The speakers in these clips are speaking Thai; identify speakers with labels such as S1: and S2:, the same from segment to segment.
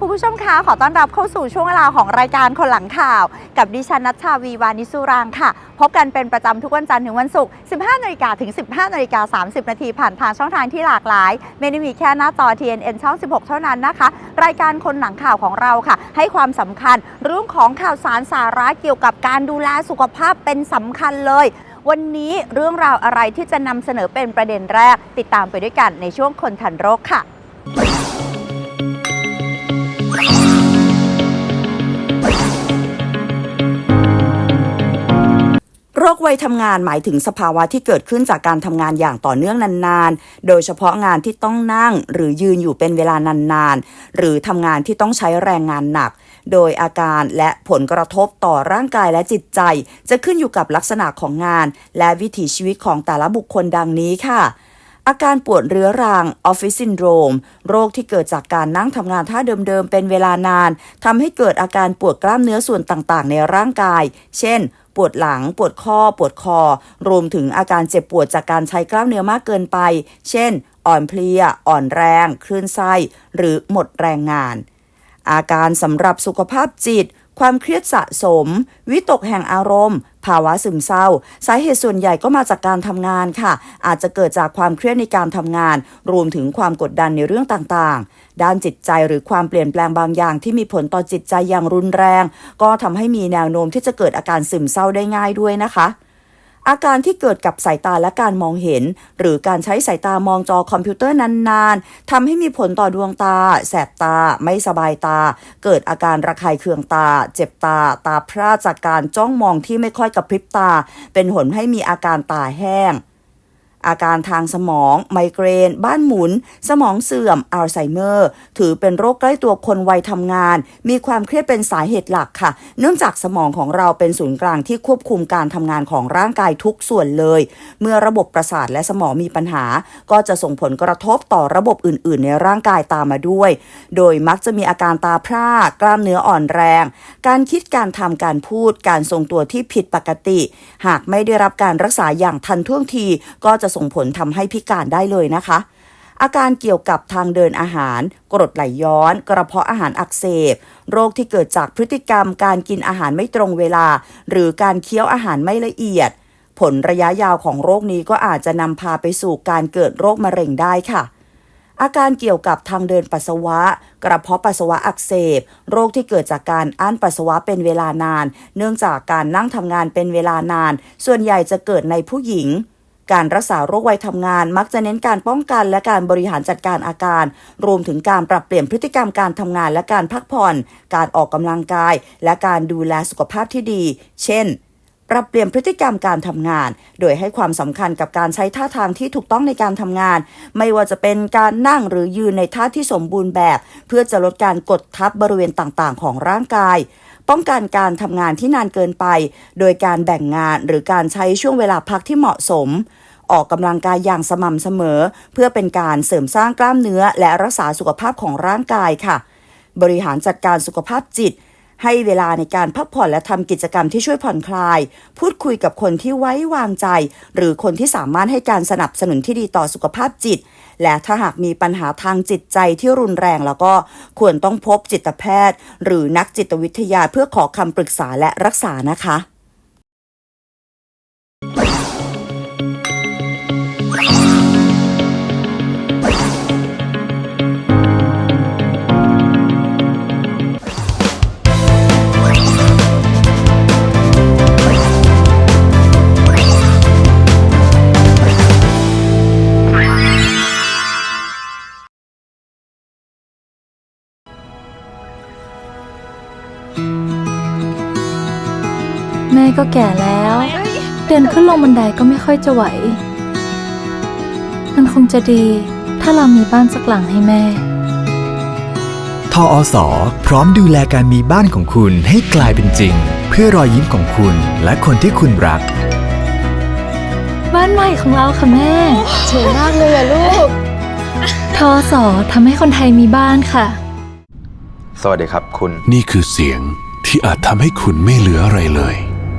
S1: คุณผู้ชมคะขอต้อนรับเข้าสู่ช่วงเวลาของรายการคนหลังข่าว กับดิฉันนัชชาวีวานิสุรางค์ค่ะ พบกันเป็นประจำทุกวันจันทร์ถึงวันศุกร์ 15นาฬิกาถึง 15นาฬิกา30 นาทีผ่านทางช่องทางที่หลากหลาย ไม่ได้มีแค่หน้าจอ TNN ช่อง 16 เท่านั้นนะคะ รายการคนหลังข่าวของเราค่ะ ให้ความสำคัญเรื่องของข่าวสารสาระเกี่ยวกับการดูแลสุขภาพเป็นสำคัญเลย วันนี้เรื่องราวอะไรที่จะนำเสนอเป็นประเด็นแรก ติดตามไปด้วยกันในช่วงคนทันโรคค่ะ
S2: ควัยทำงานหมายถึงสภาวะที่เกิดขึ้นจากการทำงานอย่างต่อเนื่องนานๆ โดยเฉพาะงานที่ต้องนั่งหรือยืนอยู่เป็นเวลานานๆ หรือทำงานที่ต้องใช้แรงงานหนัก โดยอาการและผลกระทบต่อร่างกายและจิตใจ จะขึ้นอยู่กับลักษณะของงาน และวิถีชีวิตของแต่ละบุคคลดังนี้ค่ะอาการปวดเรื้อรังออฟฟิศซินโดรม โรคที่เกิดจากการนั่งทำงานท่าเดิมๆ เป็นเวลานานทำให้เกิดอาการปวดกล้ามเนื้อส่วนต่างๆ ในร่างกาย เช่น ปวดหลัง ปวดข้อ ปวดคอ รวมถึงอาการเจ็บปวดจากการใช้กล้ามเนื้อมากเกินไป เช่น อ่อนเพลีย อ่อนแรง คลื่นไส้ หรือหมดแรงงาน อาการสำหรับสุขภาพจิต ความเครียดสะสม วิตกแห่งอารมณ์ ภาวะซึมเศร้า สาเหตุส่วนใหญ่ก็มาจากการทำงานค่ะ อาจจะเกิดจากความเครียดในการทำงาน รวมถึงความกดดันในเรื่องต่างๆ ด้านจิตใจหรือความเปลี่ยนแปลงบางอย่างที่มีผลต่อจิตใจอย่างรุนแรง ก็ทำให้มีแนวโน้มที่จะเกิดอาการซึมเศร้าได้ง่ายด้วยนะคะ อาการที่เกิดกับสายตาและการมองเห็น หรือการใช้สายตามองจอคอมพิวเตอร์นานๆทำให้มีผลต่อดวงตา แสบตา ไม่สบายตา เกิดอาการระคายเคืองตา เจ็บตา ตาพร่าจากการจ้องมองที่ไม่ค่อยกระพริบตา เป็นผลให้มีอาการตาแห้ง อาการทางสมอง ไมเกรน บ้านหมุน สมองเสื่อม อัลไซเมอร์ ถือเป็นโรคใกล้ตัวคนวัยทำงาน มีความเครียดเป็นสาเหตุหลักค่ะ เนื่องจากสมองของเราเป็นศูนย์กลางที่ควบคุมการทำงานของร่างกายทุกส่วนเลย เมื่อระบบประสาทและสมองมีปัญหา ก็จะส่งผลกระทบต่อระบบอื่น ๆ ในร่างกายตามมาด้วย โดยมักจะมีอาการตาพร่ากล้ามเนื้ออ่อนแรง การคิดการทำการพูด การทรงตัวที่ผิดปกติ หากไม่ได้รับการรักษาอย่างทันท่วงทีก็จะส่งผลทำให้พิการได้เลยนะคะ อาการเกี่ยวกับทางเดินอาหาร กรดไหลย้อน กระเพาะอาหารอักเสบ โรคที่เกิดจากพฤติกรรมการกินอาหารไม่ตรงเวลา หรือการเคี้ยวอาหารไม่ละเอียด ผลระยะยาวของโรคนี้ก็อาจจะนำพาไปสู่การเกิดโรคมะเร็งได้ค่ะอาการเกี่ยวกับทางเดินปัสสาวะ กระเพาะปัสสาวะอักเสบ โรคที่เกิดจากการอั้นปัสสาวะเป็นเวลานาน เนื่องจากการนั่งทำงานเป็นเวลานาน ส่วนใหญ่จะเกิดในผู้หญิง การรักษาโรควัยทำงานมักจะเน้นการป้องกันและการบริหารจัดการอาการ รวมถึงการปรับเปลี่ยนพฤติกรรมการทำงานและการพักผ่อน การออกกำลังกาย และการดูแลสุขภาพที่ดี เช่น ปรับเปลี่ยนพฤติกรรมการทำงาน โดยให้ความสำคัญกับการใช้ท่าทางที่ถูกต้องในการทำงาน ไม่ว่าจะเป็นการนั่งหรือยืนในท่าที่สมบูรณ์แบบ เพื่อจะลดการกดทับบริเวณต่างๆ ของร่างกาย ป้องกันการทำงานที่นานเกินไป โดยการแบ่งงานหรือการใช้ช่วงเวลาพักที่เหมาะสม ออกกำลังกายอย่างสม่ำเสมอ เพื่อเป็นการเสริมสร้างกล้ามเนื้อ และรักษาสุขภาพของร่างกายค่ะ บริหารจัดการสุขภาพจิตให้เวลาในการพักผ่อนและทำกิจกรรมที่ช่วยผ่อนคลาย พูดคุยกับคนที่ไว้วางใจ หรือคนที่สามารถให้การสนับสนุนที่ดีต่อสุขภาพจิต และถ้าหากมีปัญหาทางจิตใจที่รุนแรงแล้วก็ควรต้องพบจิตแพทย์ หรือนักจิตวิทยาเพื่อขอคำปรึกษาและรักษานะคะ
S3: ดินขึ้นลงบันไดก็ไม่ค่อยจะไหว มันคงจะดีถ้าเรามีบ้านสักหลังให้แม่
S4: ทออสอพร้อมดูแลการมีบ้านของคุณให้กลายเป็นจริง เพื่อรอยยิ้มของคุณและคนที่คุณรัก
S3: บ้านใหม่ของเราค่ะแม่
S5: สวยมากเลยอะลูก
S3: ทอสอทำให้คนไทยมีบ้านค่ะ
S6: สวัสดีครับคุณ
S7: นี่คือเสียงที่อาจทำให้คุณไม่เหลืออะไรเลย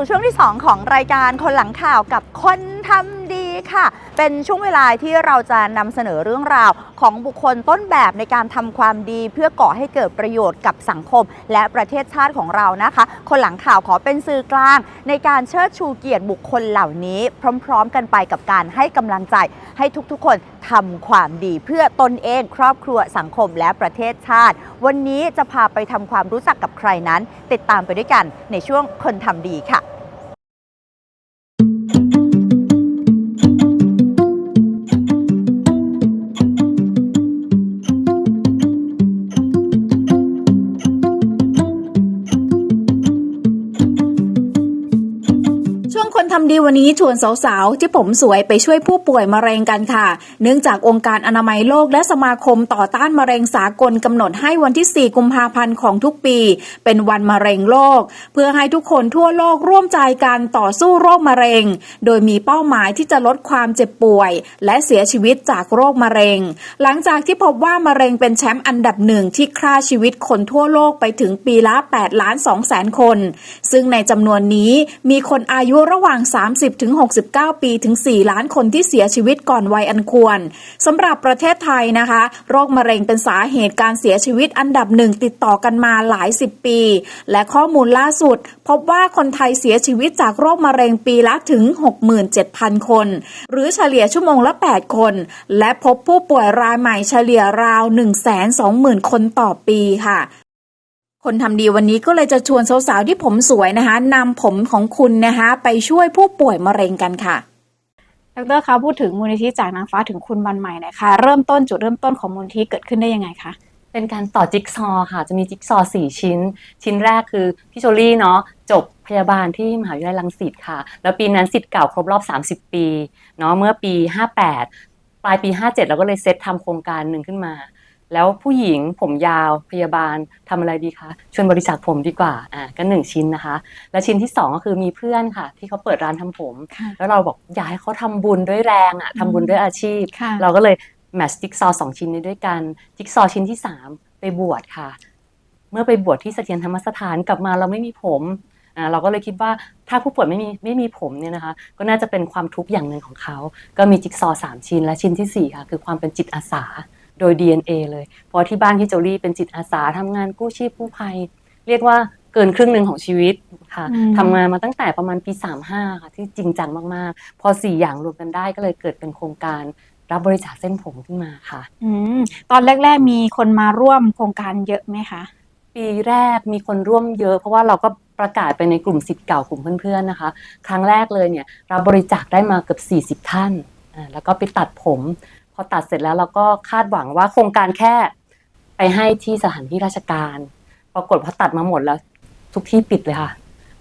S1: สู่ช่วงที่ 2 ของรายการคนหลังข่าวกับคนทำ ค่ะ เป็นช่วงเวลาที่เราจะนำเสนอเรื่องราวของบุคคลต้นแบบในการทำความดีเพื่อก่อให้เกิดประโยชน์กับสังคม และประเทศชาติของเรานะคะ คนหลังข่าวขอเป็นสื่อกลาง ในการเชิดชูเกียรติบุคคลเหล่านี้ พร้อม ๆ กันไปกับการให้กำลังใจให้ทุกๆ คนทำความดีเพื่อตนเองครอบครัวสังคมและประเทศชาติ วันนี้จะพาไปทำความรู้จักกับใครนั้น ติดตามไปด้วยกันในช่วงคนทำดีค่ะ
S8: ดีวันนี้ชวนสาวๆ ที่ผมสวยไปช่วยผู้ป่วยมะเร็งกันค่ะ เนื่องจากองค์การอนามัยโลกและสมาคมต่อต้านมะเร็งสากลกำหนดให้วันที่ 4 กุมภาพันธ์ของทุกปี เป็นวันมะเร็งโลก เพื่อให้ทุกคนทั่วโลกร่วมใจกันต่อสู้โรคมะเร็ง โดยมีเป้าหมายที่จะลดความเจ็บป่วย และเสียชีวิตจากโรคมะเร็ง หลังจากที่พบว่ามะเร็งเป็นแชมป์อันดับหนึ่งที่ฆ่าชีวิตคนทั่วโลกไปถึงปีละ8ล้าน2แสนคน ซึ่งในจำนวนนี้มีคนอายุระหว่าง30-69 ปีถึง 4 ล้านคนที่เสียชีวิตก่อนวัยอันควรสำหรับประเทศไทยนะคะ โรคมะเร็งเป็นสาเหตุการเสียชีวิตอันดับหนึ่งติดต่อกันมาหลาย 10 ปี และข้อมูลล่าสุด พบว่าคนไทยเสียชีวิตจากโรคมะเร็งปีละถึง 67,000 คน หรือเฉลี่ยชั่วโมงละ 8 คน และพบผู้ป่วยรายใหม่เฉลี่ยราว 120,000 คนต่อปีค่ะ คนทำดีวันนี้ก็เลยจะชวนสาวๆที่ผมสวยนะคะนำผมของคุณนะคะ ไปช่วยผู้ป่วยมะเร็งกันค่ะ
S5: ดรคะพูดถึงมูลนิธิจากนางฟ้าถึงคุณวันใหม่หน่อยค่ะเริ่มต้นจุดเริ่มต้นของมูลนิธิเกิดขึ้นได้ยังไงคะ
S9: เป็นการต่อจิ๊กซอว์ค่ะ จะมีจิ๊กซอว์สี่ชิ้น ชิ้นแรกคือพี่โจลี่เนาะจบพยาบาลที่มหาวิทยาลัยรังสิตค่ะ แล้วปีนั้นสิทธิ์เก่าครบรอบ 30 ปีเนาะเมื่อปี 58 ปลายปี 57 เราก็เลยเซตทำโครงการหนึ่งขึ้นมา แล้วผู้หญิงผมยาวพยาบาลทำอะไรดีคะชวนบริจาคผมดีกว่าอ่าก็หนึ่งชิ้นนะคะ และชิ้นที่สองก็คือมีเพื่อนค่ะ ที่เขาเปิดร้านทำผม
S5: ค่ะ
S9: แล้วเราบอกอยากให้เขาทำบุญด้วยแรงอะทำบุญด้วยอาชีพ
S5: ค่ะ
S9: เราก็เลยแมทช์จิ๊กซอว์สองชิ้นนี้ด้วยกันจิ๊กซอว์ชิ้นที่ 3 ไปบวชค่ะ เมื่อไปบวชที่เสถียรธรรมสถานกลับมาเราไม่มีผมอ่าเราก็เลยคิดว่าถ้าผู้ป่วยไม่มีไม่มีผมเนี่ยนะคะ ก็น่าจะเป็นความทุกข์อย่างหนึ่งของเขา ก็มีจิ๊กซอว์สามชิ้นและชิ้นทีสี่4ค่ะคือความเป็นจิตอาสา โดย DNA เลย เพราะที่บ้านพี่โจลี่เป็นจิตอาสาทำงานกู้ชีพกู้ภัย เรียกว่าเกินครึ่งหนึ่งของชีวิตค่ะ
S5: อืม
S9: ทำงานมาตั้งแต่ประมาณปี 35 ค่ะที่จริงจังมากๆ พอสี่อย่างรวมกันได้ก็เลยเกิดเป็นโครงการรับบริจาคเส้นผมขึ้นมาค่ะ
S5: อืมตอนแรก ๆ มีคนมาร่วมโครงการเยอะไหมคะ
S9: ปีแรกมีคนร่วมเยอะ เพราะว่าเราก็ประกาศไปในกลุ่มสิทธิ์เก่ากลุ่มเพื่อนๆนะคะ ครั้งแรกเลยเนี่ยรับบริจาคได้มาเกือบ 40 ท่านอ่าแล้วก็ไปตัดผมพ อตัดเสร็จแล้วเราก็คาดหวังว่าโครงการแค่ไปให้ที่สถานที่ราชการ ปรากฏพอตัดมาหมดแล้ว ทุกที่ปิดเลยค่ะ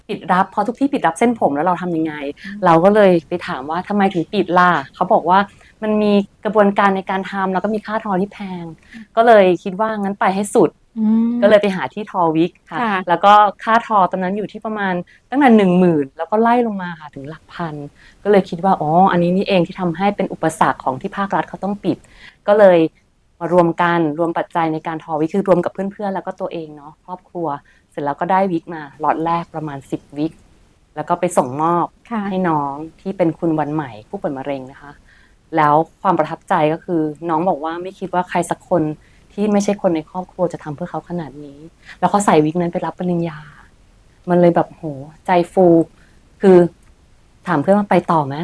S9: ปิดรับพอทุกที่ปิดรับเส้นผมแล้วเราทำยังไง เราก็เลยไปถามว่าทำไมถึงปิดล่ะเขาบอกว่ามันมีกระบวนการในการทำแล้วก็มีค่าทอที่แพง ก็เลยคิดว่างั้นไปให้สุด
S5: อืม
S9: ก็เลยไปหาที่ทอวิกค่ะ
S5: ค่ะ
S9: แล้วก็ค่าทอตอนนั้นอยู่ที่ประมาณตั้งแต่หนึ่งหมื่นแล้วก็ไล่ลงมาค่ะถึงหลักพัน ก็เลยคิดว่าอ๋ออันนี้นี่เองที่ทำให้เป็นอุปสรรคของที่ภาครัฐเขาต้องปิด ก็เลยมารวมกันรวมปัจจัยในการทอวิกคือรวมกับเพื่อนๆแล้วก็ตัวเองเนาะครอบครัว เสร็จแล้วก็ได้วิกมาล็อตแรกประมาณ 10 วิก แล้วก็ไปส่งมอบ
S5: ค่ะ
S9: ให้น้องที่เป็นคุณวันใหม่ผู้ป่วยมะเร็งนะคะ แล้วความประทับใจก็คือน้องบอกว่าไม่คิดว่าใครสักคน ที่ไม่ใช่คนในครอบครัวจะทำเพื่อเขาขนาดนี้ แล้วเขาใส่วิกนั้นไปรับปริญญา มันเลยแบบโหใจฟู คือถามเพื่อนว่าไปต่อไหม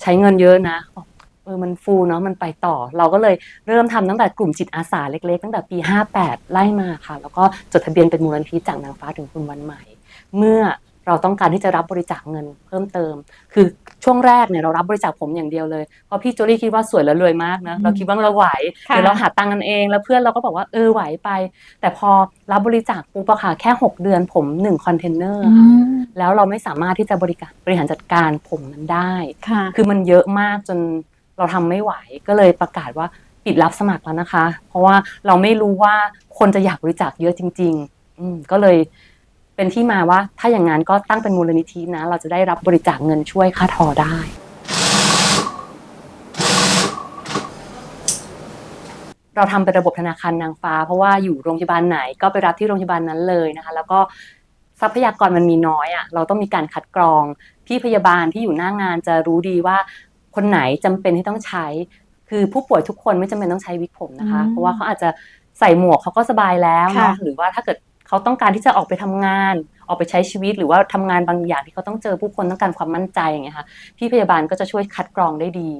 S9: ใช้เงินเยอะนะบอกเออมันฟูเนาะมันไปต่อ เราก็เลยเริ่มทำตั้งแต่กลุ่มจิตอาสาเล็ก ๆ ตั้งแต่ปี 58 ไล่มาค่ะ แล้วก็จดทะเบียนเป็นมูลนิธิจากนางฟ้าถึงคุณวันใหม่ เมื่อ เราต้องการที่จะรับบริจาคเงินเพิ่มเติม คือช่วงแรกเนี่ยเรารับบริจาคผมอย่างเดียวเลย เพราะพี่โจลี่คิดว่าสวยและรวยมากนะ เราคิดว่าเราไหว
S5: ค่ะ
S9: เดี๋ยวเราหาตังค์กันเอง แล้วเพื่อนเราก็บอกว่าเออไหวไป แต่พอรับบริจาคปุ๊บอะค่ะแค่ 6 เดือนผม1คอนเทนเนอร์
S5: อืม
S9: แล้วเราไม่สามารถที่จะบริการบริหารจัดการผมนั้นได้
S5: ค่ะ
S9: คือมันเยอะมากจนเราทำไม่ไหว ก็เลยประกาศว่าปิดรับสมัครแล้วนะคะ เพราะว่าเราไม่รู้ว่าคนจะอยากบริจาคเยอะจริง ๆ อืมก็เลย เป็นที่มาว่าถ้าอย่างนั้นก็ตั้งเป็นมูลนิธินะ เราจะได้รับบริจาคเงินช่วยค่าทอได้ เราทำเป็นระบบธนาคารนางฟ้า เพราะว่าอยู่โรงพยาบาลไหนก็ไปรับที่โรงพยาบาลนั้นเลยนะคะ แล้วก็ทรัพยากรมันมีน้อยอะ่ะเราต้องมีการคัดกรองพี่พยาบาลที่อยู่หน้างานจะรู้ดีว่า คนไหนจำเป็นที่ต้องใช้ คือผู้ป่วยทุกคนไม่จำเป็นต้องใช้วิกผมนะคะ
S5: อืม
S9: เพราะว่าเขาอาจจะใส่หมวกเขาก็สบายแล้วเนาะ
S5: ค่ะ
S9: หรือว่าถ้าเกิด เขาต้องการที่จะออกไปทำงาน ออกไปใช้ชีวิตหรือว่าทำงานบางอย่างที่เขาต้องเจอผู้คนต้องการความมั่นใจอย่างเงี้ยค่ะพี่พยาบาลก็จะช่วยคัดกรองได้ดี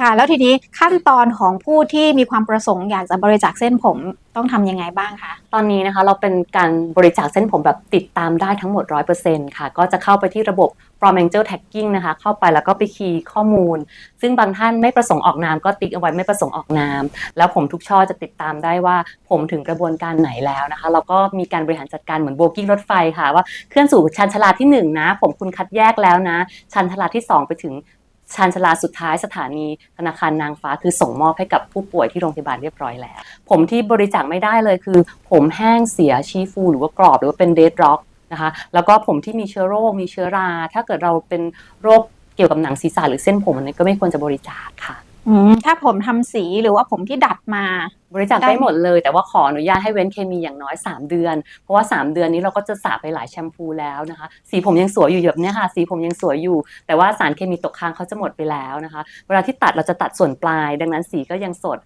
S5: ค่ะ แล้วทีนี้ขั้นตอนของผู้ที่มีความประสงค์อยากจะบริจาคเส้นผมต้องทำยังไงบ้างคะ
S9: ตอนนี้นะคะเราเป็นการบริจาคเส้นผมแบบติดตามได้ทั้งหมด 100%ค่ะ ก็จะเข้าไปที่ระบบ From Angel Tagging นะคะ เข้าไปแล้วก็ไปคีย์ข้อมูล ซึ่งบางท่านไม่ประสงค์ออกนามก็ติ๊กเอาไว้ไม่ประสงค์ออกนาม แล้วผมทุกช่อจะติดตามได้ว่าผมถึงกระบวนการไหนแล้วนะคะ เราก็มีการบริหารจัดการเหมือนโบกิ้งรถไฟค่ะ ว่าเคลื่อนสู่ชันชลาที่ 1 นะ ผมคุณคัดแยกแล้วนะ ชันชลาที่ 2 ไปถึง ชันชลาสุดท้ายสถานีธนาคารนางฟ้าคือส่งมอบให้กับผู้ป่วยที่โรงพยาบาลเรียบร้อยแล้ว ผมที่บริจาคไม่ได้เลยคือ ผมแห้งเสียชี้ฟู หรือว่ากรอบหรือว่าเป็นเดดร็อกนะคะแล้วก็ผมที่มีเชื้อโรคมีเชื้อรา ถ้าเกิดเราเป็นโรคเกี่ยวกับหนังศีรษะหรือเส้นผมอันนี้ก็ไม่ควรจะบริจาคค่ะ
S5: ถ้าผมทำสีหรือว่าผมที่ดัดมา
S9: บริจาค
S5: ได้
S9: ได้หมดเลย แต่ว่าขออนุญาตให้เว้นเคมีอย่างน้อย 3 เดือน เพราะว่า 3 เดือนนี้เราก็จะสระไปหลายแชมพูแล้วนะคะ สีผมยังสวยอยู่แบบเนี้ยค่ะ สีผมยังสวยอยู่ แต่ว่าสารเคมีตกค้างเขาจะหมดไปแล้วนะคะ เวลาที่ตัดเราจะตัดส่วนปลาย ดังนั้นสีก็ยังสด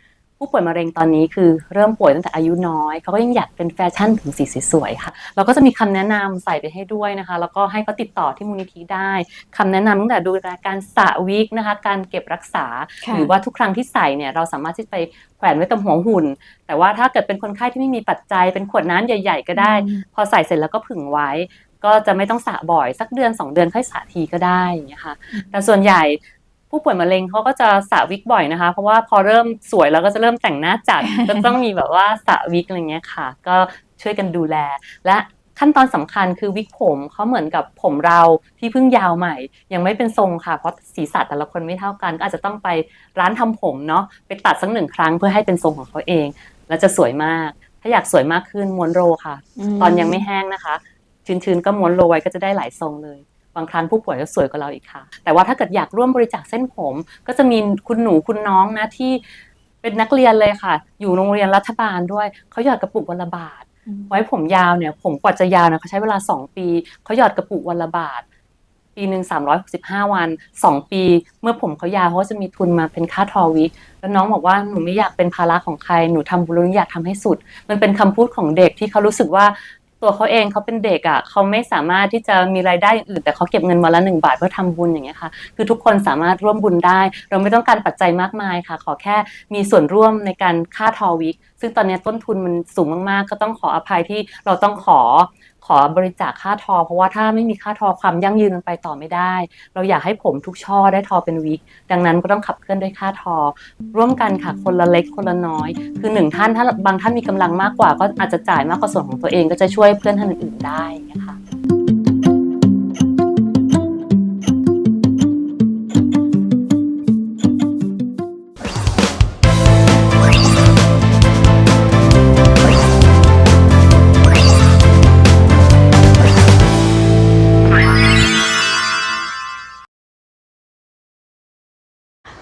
S9: ผู้ป่วยมะเร็งตอนนี้คือเริ่มป่วยตั้งแต่อายุน้อย เขาก็ยังอยากเป็นแฟชั่นถึงสีสวยๆค่ะ เราก็จะมีคำแนะนำใส่ไปให้ด้วยนะคะ แล้วก็ให้เขาติดต่อที่มูลนิธิได้คำแนะนำตั้งแต่ดูแลการสระวิกนะคะ การเก็บรักษา
S5: ค่ะ
S9: หรือว่าทุกครั้งที่ใส่เนี่ยเราสามารถที่จะไปแขวนไว้ตรงหัวหุ่น แต่ว่าถ้าเกิดเป็นคนไข้ที่ไม่มีปัจจัย เป็นขวดน้ำใหญ่ ๆ ก็ได้
S5: อืม
S9: พอใส่เสร็จแล้วก็ผึ่งไว้ก็จะไม่ต้องสระบ่อยสักเดือน 2 เดือนค่อยสระทีก็ได้อย่างเงี้ยค่ะแต่ส่วนใหญ่ ผู้ป่วยมะเร็งเขาก็จะสระวิกบ่อยนะคะ เพราะว่าพอเริ่มสวยแล้วก็จะเริ่มแต่งหน้าจัดก็ต้องมีแบบว่าสระวิกอะไรเงี้ยค่ะ ก็ช่วยกันดูแล และขั้นตอนสำคัญคือวิกผมเขาเหมือนกับผมเราที่เพิ่งยาวใหม่ ยังไม่เป็นทรงค่ะ เพราะศีรษะแต่ละคนไม่เท่ากันก็อาจจะต้องไปร้านทำผมเนาะไปตัดสักหนึ่งครั้งเพื่อให้เป็นทรงของเขาเอง แล้วจะสวยมาก ถ้าอยากสวยมากขึ้นม้วนโรค่ะ ตอนยังไม่แห้งนะคะชื้นๆก็ม้วนโรไว้ก็จะได้หลายทรงเลย บางครั้งผู้ป่วยก็สวยกว่าเราอีกค่ะ แต่ว่าถ้าเกิดอยากร่วมบริจาคเส้นผม ก็จะมีคุณหนูคุณน้องนะที่เป็นนักเรียนเลยค่ะ อยู่โรงเรียนรัฐบาลด้วย เขาหยอดกระปุกวันละบาท ไว้ผมยาวเนี่ย ผมกว่าจะยาวนะเขาใช้เวลา 2 ปี เขาหยอดกระปุกวันละบาท ปีหนึ่ง365วัน2ปี เมื่อผมเขายาวเขาก็จะมีทุนมาเป็นค่าทอวิกแล้วน้องบอกว่าหนูไม่อยากเป็นภาระของใคร หนูทำบุญแล้วหนูอยากทำให้สุด มันเป็นคำพูดของเด็กที่เขารู้สึกว่า ตัวเขาเองเขาเป็นเด็กอะเขาไม่สามารถที่จะมีรายได้อย่างอื่น แต่เขาเก็บเงินวันละหนึ่งบาทเพื่อทำบุญอย่างเงี้ยค่ะคือทุกคนสามารถร่วมบุญได้ เราไม่ต้องการปัจจัยมากมายค่ะ ขอแค่มีส่วนร่วมในการค่าทอวิกซึ่งตอนนี้ต้นทุนมันสูงมากๆ ก็ต้องขออภัยที่เราต้องขอ อบริจาคค่าทอ เพราะว่าถ้าไม่มีค่าทอความยั่งยืนมันไปต่อไม่ได้ เราอยากให้ผมทุกช่อได้ทอเป็นวิก ดังนั้นก็ต้องขับเคลื่อนด้วยค่าทอ ร่วมกันค่ะคนละเล็กคนละน้อย คือหนึ่งท่านถ้าบางท่านมีกำลังมากกว่า ก็อาจจะจ่ายมากกว่าส่วนของตัวเองก็จะช่วยเพื่อนท่านอื่นๆได้นะคะ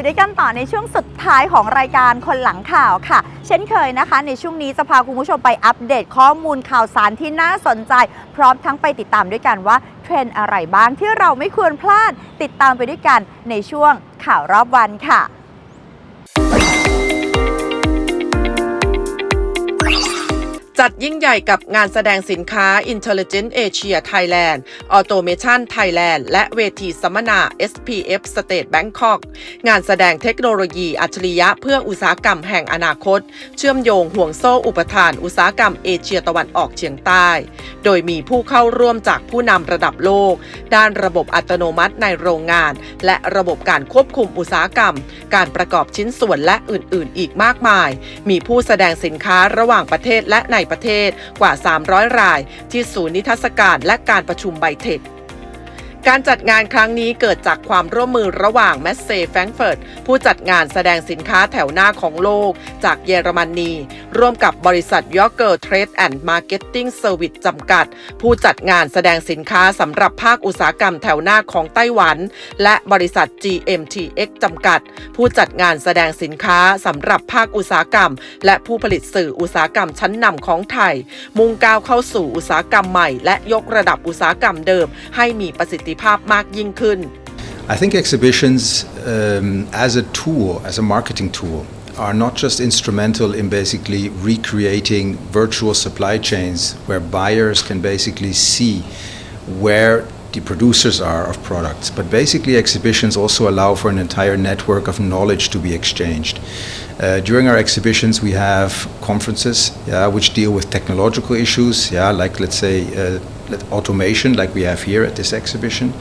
S1: อยู่ด้วยกันต่อในช่วงสุดท้ายของรายการคนหลังข่าวค่ะ เช่นเคยนะคะ ในช่วงนี้จะพาคุณผู้ชมไปอัปเดตข้อมูลข่าวสารที่น่าสนใจ พร้อมทั้งไปติดตามด้วยกันว่าเทรนด์อะไรบ้างที่เราไม่ควรพลาดติดตามไปด้วยกันในช่วงข่าวรอบวันค่ะ
S10: จัดยิ่งใหญ่กับงานแสดงสินค้า Intelligent Asia Thailand Automation Thailand และเวทีสัมมนา SPF State Bangkok งานแสดงเทคโนโลยีอัจฉริยะเพื่ออุตสาหกรรมแห่งอนาคต เชื่อมโยงห่วงโซ่อุปทานอุตสาหกรรมเอเชียตะวันออกเฉียงใต้ โดยมีผู้เข้าร่วมจากผู้นำระดับโลก ด้านระบบอัตโนมัติในโรงงาน และระบบการควบคุมอุตสาหกรรม การประกอบชิ้นส่วนและอื่น ๆ อีกมากมาย มีผู้แสดงสินค้าระหว่างประเทศและในประเทศกว่า 300 ราย ที่ศูนย์นิทรรศการและการประชุมไบเทค การจัดงานครั้งนี้เกิดจากความร่วมมือระหว่างแมสเซแฟรงเฟิร์ตผู้จัดงานแสดงสินค้าแถวหน้าของโลก จากเยอรมนี ร่วมกับบริษัทยอเกอร์เทรดแอนด์มาร์เก็ตติ้งเซอร์วิสจำกัด ผู้จัดงานแสดงสินค้าสำหรับภาคอุตสาหกรรมแถวหน้าของไต้หวัน และบริษัท GMTX จำกัด ผู้จัดงานแสดงสินค้าสำหรับภาคอุตสาหกรรม และผู้ผลิตสื่ออุตสาหกรรมชั้นนำของไทย มุ่งก้าวเข้าสู่อุตสาหกรรมใหม่ และยกระดับอุตสาหกรรมเดิม ให้มีประสิทธภาพมากยิ่งขึ้น
S6: I think exhibitions um, as a tool, as a marketing tool, are not just instrumental in basically recreating virtual supply chains where buyers can basically see where the producers are of products, but basically exhibitions also allow for an entire network of knowledge to be exchanged. Uh, during our exhibitions, we have conferences, yeah, which deal with technological issues, yeah, like let's say uh, let- automation, like we have here at this exhibition.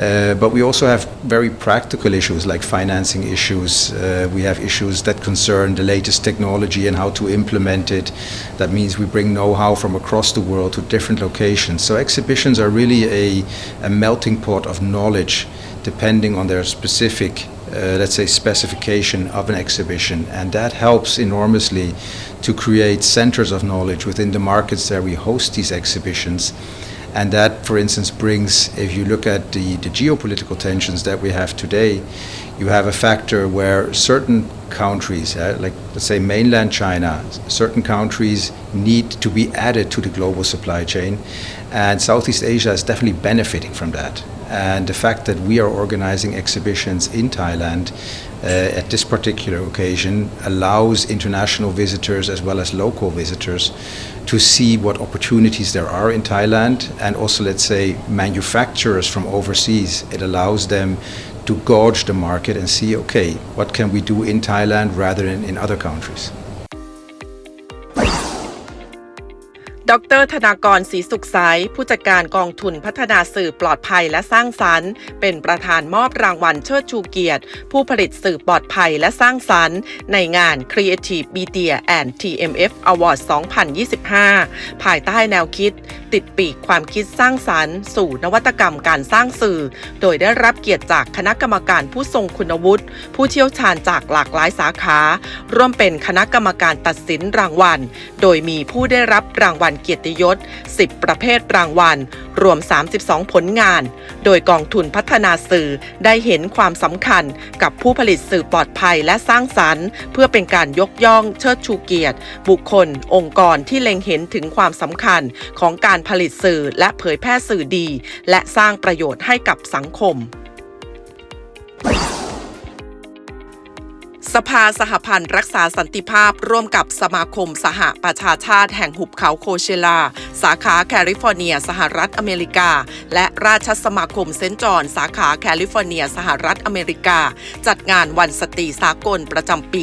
S6: Uh, but we also have very practical issues like financing issues. Uh, we have issues that concern the latest technology and how to implement it. That means we bring know how from across the world to different locations. So exhibitions are really a, a melting pot of knowledge depending on their specific, uh, let's say, specification of an exhibition. And that helps enormously to create centers of knowledge within the markets that we host these exhibitions. And that, for instance, brings, if you look at the, the geopolitical tensions that we have today, you have a factor where certain countries, uh, like let's say mainland China, certain countries need to be added to the global supply chain. And Southeast Asia is definitely benefiting from that. And the fact that we are organizing exhibitions in Thailand uh, at this particular occasion allows international visitors as well as local visitors to see what opportunities there are in Thailand and also, let's say, manufacturers from overseas. It allows them to gauge the market and see, okay, what can we do in Thailand rather than in other countries.
S10: ดรธนากรศรีสุขใสผู้จัดการกองทุนพัฒนาสื่อปลอดภัยและสร้างสรรค์ เป็นประธานมอบรางวัลเชิดชูเกียรติ ผู้ผลิตสื่อปลอดภัยและสร้างสรรค์ ในงาน Creative Media and TMF Award 2025 ภายใต้แนวคิด ติดปีกความคิดสร้างสรรค์ สู่นวัตกรรมการสร้างสื่อ โดยได้รับเกียรติจากคณะกรรมการผู้ทรงคุณวุฒิ ผู้เชี่ยวชาญจากหลากหลายสาขา ร่วมเป็นคณะกรรมการตัดสินรางวัล โดยมีผู้ได้รับรางวัลเกียรติยศ 10 ประเภทรางวัลรวม 32 ผลงาน โดยกองทุนพัฒนาสื่อได้เห็นความสำคัญกับผู้ผลิตสื่อปลอดภัยและสร้างสรรค์ เพื่อเป็นการยกย่องเชิดชูเกียรติ บุคคล องค์กรที่เล็งเห็นถึงความสำคัญของการผลิตสื่อและเผยแพร่สื่อดี และสร้างประโยชน์ให้กับสังคม สภาสหพันธ์รักษาสันติภาพร่วมกับสมาคมสหประชาชาติแห่งหุบเขาโคเชลา สาขาแคลิฟอร์เนีย สหรัฐอเมริกา และราชสมาคมเซนต์จอห์นสาขาแคลิฟอร์เนีย สหรัฐอเมริกา จัดงานวันสตรีสากลประจำปี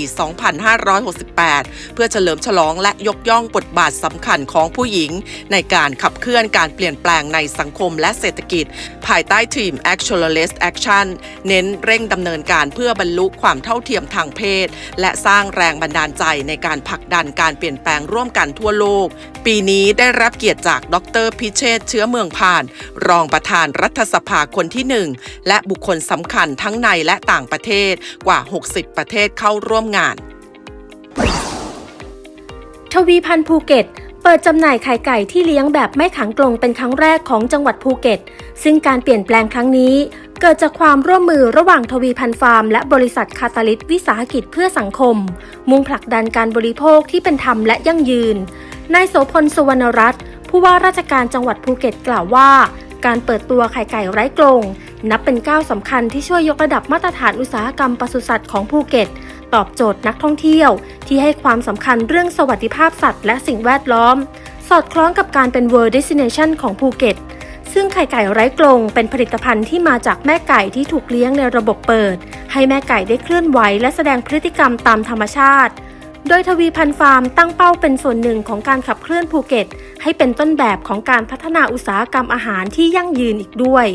S10: 2568 เพื่อเฉลิมฉลองและยกย่องบทบาทสำคัญของผู้หญิง ในการขับเคลื่อนการเปลี่ยนแปลงในสังคมและเศรษฐกิจ ภายใต้ทีม Actualist Action เน้นเร่งดำเนินการเพื่อบรรลุความเท่าเทียมทางเพศ และสร้างแรงบันดาลใจในการผลักดันการเปลี่ยนแปลงร่วมกันทั่วโลก ปีนี้ได้รับเกียรติจากดรพิเชษเชื้อเมืองผ่าน รองประธานรัฐสภาคนที่หนึ่งและบุคคลสำคัญทั้งในและต่างประเทศกว่า 60 ประเทศเข้าร่วมงาน
S11: ทวีพันธ์ภูเก็ตเปิดจำหน่ายไข่ไก่ที่เลี้ยงแบบไม่ขังกรงเป็นครั้งแรกของจังหวัดภูเก็ต ซึ่งการเปลี่ยนแปลงครั้งนี้ เกิดจากความร่วมมือระหว่างทวีพันธ์ฟาร์ม และบริษัทคาตาลิสวิสาหกิจเพื่อสังคม มุ่งผลักดันการบริโภคที่เป็นธรรมและยั่งยืน นายโสพลสุวรรณรัตน์ผู้ว่าราชการจังหวัดภูเก็ตกล่าวว่า การเปิดตัวไข่ไก่ไร้กรงนับเป็นก้าวสำคัญที่ช่วยยกระดับมาตรฐานอุตสาหกรรมปศุสัตว์ของภูเก็ต ตอบโจทย์นักท่องเที่ยว ที่ให้ความสำคัญเรื่องสวัสดิภาพสัตว์และสิ่งแวดล้อม สอดคล้องกับการเป็น World Destination ของภูเก็ต ซึ่งไข่ไก่ไร้กรงเป็นผลิตภัณฑ์ที่มาจากแม่ไก่ที่ถูกเลี้ยงในระบบเปิด ให้แม่ไก่ได้เคลื่อนไหวและแสดงพฤติกรรมตามธรรมชาติ โดยทวีพันธ์ฟาร์มตั้งเป้าเป็นส่วนหนึ่งของการขับเคลื่อนภูเก็ต ให้เป็นต้นแบบของการพัฒนาอุตสาหกรรมอาหารที่ยั่งยืนอีกด้วย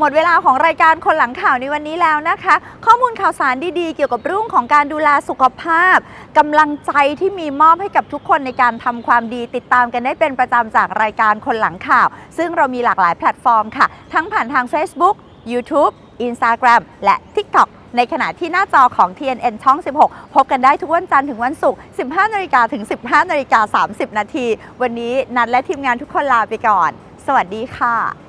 S1: หมดเวลาของรายการคนหลังข่าวในวันนี้แล้วนะคะ ข้อมูลข่าวสารดีๆ เกี่ยวกับเรื่องของการดูแลสุขภาพกำลังใจที่มีมอบให้กับทุกคนในการทำความดีติดตามกันได้เป็นประจำจากรายการคนหลังข่าว ซึ่งเรามีหลากหลายแพลตฟอร์มค่ะ ทั้งผ่านทาง Facebook YouTube Instagram และ TikTok ในขณะที่หน้าจอของ TNN ช่อง 16 พบกันได้ทุกวันจันทร์ถึงวันศุกร์ 15นาฬิกาถึง 15นาฬิกา30 นาที วันนี้นัดและทีมงานทุกคนลาไปก่อน สวัสดีค่ะ